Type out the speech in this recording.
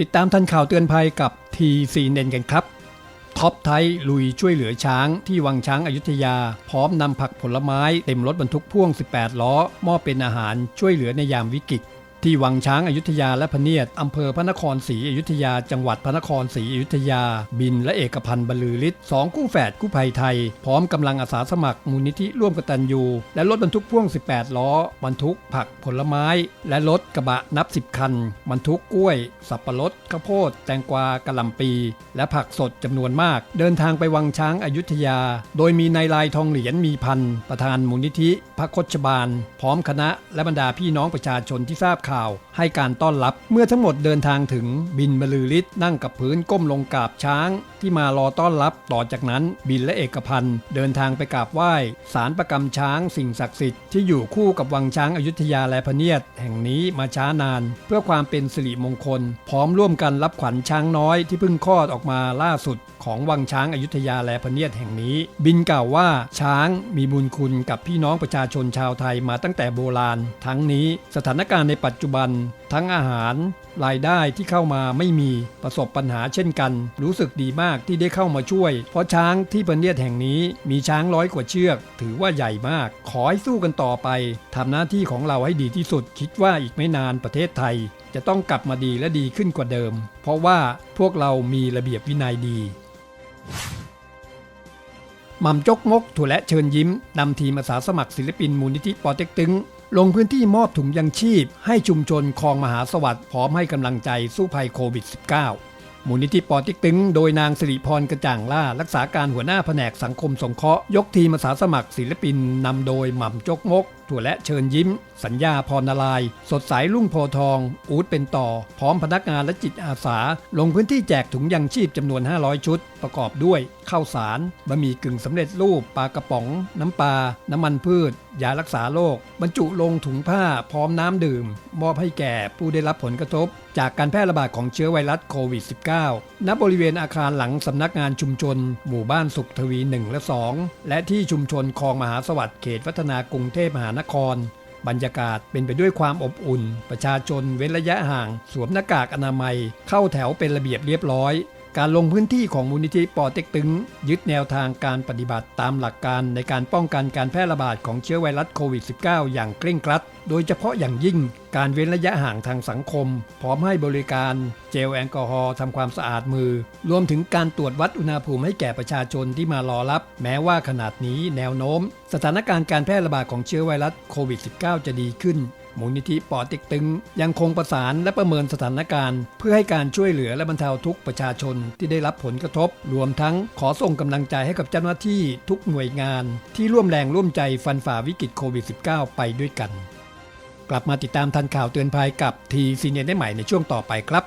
ติดตามทันข่าวเตือนภัยกับทีซีเนนกันครับ ท็อปไทยลุยช่วยเหลือช้างที่วังช้างอายุทยา พร้อมนำผักผลไม้เต็มรถบรรทุกพ่วง 18 ล้อมอบเป็นอาหารช่วยเหลือในยามวิกฤต ที่วังช้างอายุทยาและพเนียดอำเภอพระนครศรีอยุธยา จังหวัดพระนครศรีอยุธยา บินและเอกพันธ์บรรลือฤทธิ์สองกู้แฝดกู้ภัยไทย พร้อมกำลังอาสาสมัครมูลนิธิร่วมกตัญญู และรถบรรทุกพ่วง 18 ล้อบรรทุกผักผลไม้ และรถกระบะนับ 10 คัน บรรทุกกล้วย สับปะรดข้าวโพด แตงกวากะหล่ำปี และผักสดจำนวนมาก เดินทางไปวังช้างอายุทยา โดยมีนายลายทองเหรียญมีพันประธานมูลนิธิพระคชบาล พร้อมคณะและบรรดาพี่น้องประชาชนที่ทราบข่าวให้การต้อนรับเมื่อทั้งหมดเดินทางถึงบินบรรลือฤทธิ์นั่งกับพื้นก้มลงกราบช้าง ที่มารอต้อนรับต่อจากนั้นบินและเอกพันธ์เดินทางไปกราบไหว้สารประกำช้างสิ่งศักดิ์สิทธิ์ที่อยู่คู่กับวังช้างอายุทยาและพเนียดแห่งนี้มาช้านาน เพื่อความเป็นสิริมงคล พร้อมร่วมกันรับขวัญช้างน้อยที่เพิ่งคลอดออกมาล่าสุด ของวังช้างอายุทยาและพเนียดแห่งนี้ บินกล่าวว่าช้างมีบุญคุณกับพี่น้องประชาชนชาวไทยมาตั้งแต่โบราณ ทั้งนี้สถานการณ์ในปัจจุบัน ทั้งอาหาร รายได้ที่เข้ามาไม่มีประสบปัญหาเช่นกัน รู้สึกดีมากที่ได้เข้ามาช่วย เพราะช้างที่พะเนียดแห่งนี้มีช้างร้อยกว่าเชือก ถือว่าใหญ่มาก ขอให้สู้กันต่อไปทำหน้าที่ของเราให้ดีที่สุด คิดว่าอีกไม่นานประเทศไทย จะต้องกลับมาดีและดีขึ้นกว่าเดิม เพราะว่าพวกเรามีระเบียบวินัยดีหม่ำจกมกถั่วและเชิญยิ้มนำทีมอาสาสมัครศิลปินมูลนิธิปอเต็กตึง ลงพื้นที่มอบถุงยังชีพ ให้ชุมชนคลองมหาสวัสดิ์พร้อมให้กำลังใจสู้ภัยโควิด -19 มูลนิธิปอติ๊กตึง โดยนางสิริพรกระจ่างล่า รักษาการหัวหน้าแผนกสังคมสงเคราะห์ยกทีมอาสาสมัครศิลปินนำโดยหม่ำจกมก ถั่วและเชิญยิ้ม สัญญาพรนาราย สดใสรุ่งโพทอง อูดเป็นต่อ พร้อมพนักงานและจิตอาสา ลงพื้นที่แจกถุงยังชีพจำนวน 500 ชุด ประกอบด้วยข้าวสารบะหมี่กึ่งสำเร็จรูปปลากระป๋อง น้ำปลา น้ำมันพืช ยารักษาโรคบรรจุลงถุงผ้าพร้อมน้ำดื่ม มอบให้แก่ผู้ได้รับผลกระทบ จากการแพร่ระบาดของเชื้อไวรัสโควิด -19 ณบริเวณอาคารหลังสำนักงานชุมชน หมู่บ้านสุขทวี 1 และ 2 และที่ชุมชนคลองมหาสวัสดิ์เขตวัฒนากรุงเทพมหานคร บรรยากาศเป็นไปด้วยความอบอุ่น ประชาชนเว้นระยะห่าง สวมหน้ากากอนามัย เข้าแถวเป็นระเบียบเรียบร้อย การลงพื้นที่ของมูลนิธิปอเต็กตึง ยึดแนวทางการปฏิบัติตามหลักการในการป้องกันการแพร่ระบาดของเชื้อไวรัสโควิด -19 อย่างเคร่งครัด โดยเฉพาะอย่างยิ่งการเว้นระยะห่างทางสังคม พร้อมให้บริการเจลแอลกอฮอล์ทำความสะอาดมือ รวมถึงการตรวจวัดอุณหภูมิให้แก่ประชาชนที่มารอรับ แม้ว่าขนาดนี้แนวโน้ม สถานการณ์การแพร่ระบาดของเชื้อไวรัสโควิด -19 จะดีขึ้น มูลนิธิปอติกตึง ยังคงประสานและประเมินสถานการณ์ เพื่อให้การช่วยเหลือและบรรเทาทุกประชาชนที่ได้รับผลกระทบ รวมทั้งขอส่งกำลังใจให้กับเจ้าหน้าที่ทุกหน่วยงาน ที่ร่วมแรงร่วมใจฟันฝ่าวิกฤตโควิด -19 ไปด้วยกัน กลับมาติดตามทันข่าวเตือนภัยกับทีซีเนียได้ใหม่ในช่วงต่อไปครับ